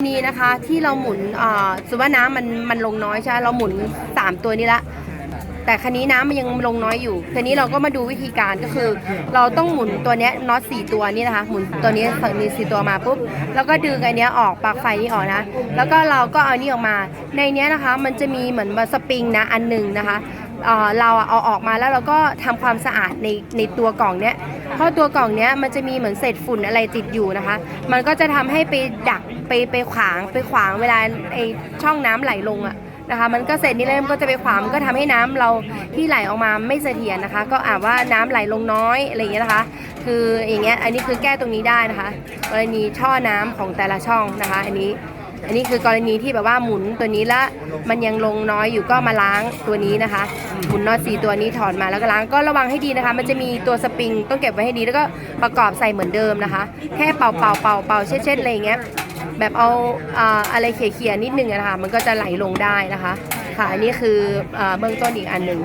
นี้นะคะที่เราหมุนอ่าสมมติว่าน้ำมันมันลงน้อยใช่ไหมเราหมุน 3 ตัวนี้ละ แต่คันนี้น้ำมันยังลงน้อยอยู่คันนี้เราก็มาดูวิธีการก็คือ เราต้องหมุนตัวเนี้ยน็อตสี่ตัวนี้นะคะ หมุนตัวนี้ฝั่งนี้สี่ตัวมาปุ๊บแล้วก็ดึงไอเนี้ยออกปลั๊กไฟนี้ออกนะแล้วก็เราก็เอานี่ออกมา ในเนี้ยนะคะ มันจะมีเหมือนมาสปริงนะอันหนึ่งนะคะ เราเอาออกมาแล้วเราก็ทำความสะอาดในในตัวกล่องเนี้ยเพราะตัวกล่องเนี้ยมันจะมีเหมือนเศษฝุ่นอะไรติดอยู่นะคะ มันก็จะทำให้ไปดักไปไปขวางไปขวางเวลาไอช่องน้ำไหลลงอะนะคะมันก็เศษนี้เลยมันก็จะไปขวางก็ทำให้น้ำเราที่ไหลออกมาไม่เสถียรนะคะ ก็อาจว่าน้ำไหลลงน้อยอะไรอย่างเงี้ยนะคะ คืออย่างเงี้ยอันนี้คือแก้ตรงนี้ได้นะคะกรณีช่อน้ำของแต่ละช่องนะคะ อันนี้ อันนี้คือกรณีที่แบบว่าหมุนตัวนี้แล้วมันยังลงน้อยอยู่ก็มาล้างตัวนี้นะคะ หมุนน็อตสีตัวนี้ถอดมาแล้วก็ล้างก็ระวังให้ดีนะคะ มันจะมีตัวสปริงต้องเก็บไว้ให้ดีแล้วก็ประกอบใส่เหมือนเดิมนะคะ แค่เป่าเป่าเป่าเป่าเช็ดเช็ดอะไรอย่างเงี้ยแบบเอาอะไรเขี่ยๆนิดนึงนะคะมันก็จะไหลลงได้นะคะ ค่ะอันนี้คือเบื้องต้นอีกอันหนึ่ง